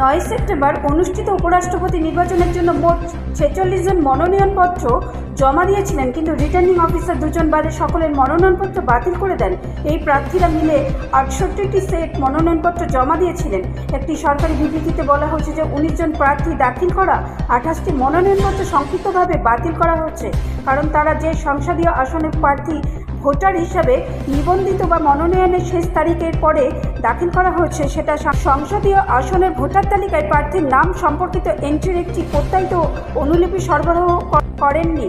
নয় সেপ্টেম্বর অনুষ্ঠিত উপরাষ্ট্রপতি নির্বাচনের জন্য মোট ছেচল্লিশ জন মনোনয়নপত্র জমা দিয়েছিলেন, কিন্তু রিটার্নিং অফিসার দুজন বাদে সকলের মনোনয়নপত্র বাতিল করে দেন। এই প্রার্থীরা মিলে আটষট্টিটি সেট মনোনয়নপত্র জমা দিয়েছিলেন। একটি সরকারি বিবৃতিতে বলা হয়েছে যে উনিশ জন প্রার্থী দাখিল করা, আঠাশটি মনোনয়নপত্র সংক্ষিপ্তভাবে বাতিল করা হচ্ছে। কারণ তারা যে সংসদীয় আসনের প্রার্থী, ভোটার হিসাবে নিবন্ধিত বা মনোনয়নের শেষ তারিখের পরে দাখিল করা হয়েছে সেটা সংসদীয় আসনের ভোটার তালিকায় প্রার্থীর নাম সম্পর্কিত এন্ট্রির একটি প্রত্যায়িত অনুলিপি সরবরাহ করেননি।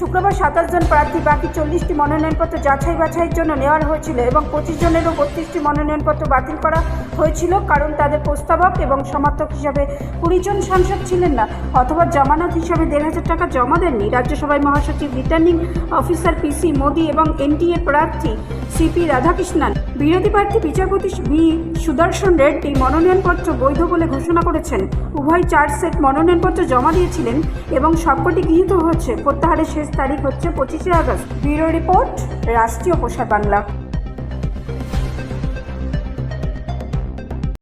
শুক্রবার সাতাশ জন প্রার্থী, বাকি চল্লিশটি মনোনয়নপত্র যাচাই বাছাইয়ের জন্য নেওয়া হয়েছিল এবং পঁচিশ জনেরও বত্রিশটি মনোনয়নপত্র বাতিল করা হয়েছিল, কারণ তাদের প্রস্তাবক এবং সমর্থক হিসাবে কুড়ি জন সাংসদ ছিলেন না, অথবা জামানত হিসাবে দেড় হাজার টাকা জমা দেননি। রাজ্যসভায় মহাসচিব, রিটার্নিং অফিসার পিসি মোদি এবং এনডিএ প্রার্থী সিপি রাধাকৃষ্ণন, বিরোধী প্রার্থী বিচারপতি ভি সুদর্শন রেড্ডি মনোনয়নপত্র বৈধ বলে ঘোষণা করেছেন। উভয় চার সেট মনোনয়নপত্র জমা দিয়েছিলেন এবং সবকটি গৃহীত হচ্ছে প্রত্যাহারের তারিখ হচ্ছে পঁচিশে আগস্ট। ব্যুরো রিপোর্ট রাষ্ট্রীয় প্রসার বাংলা।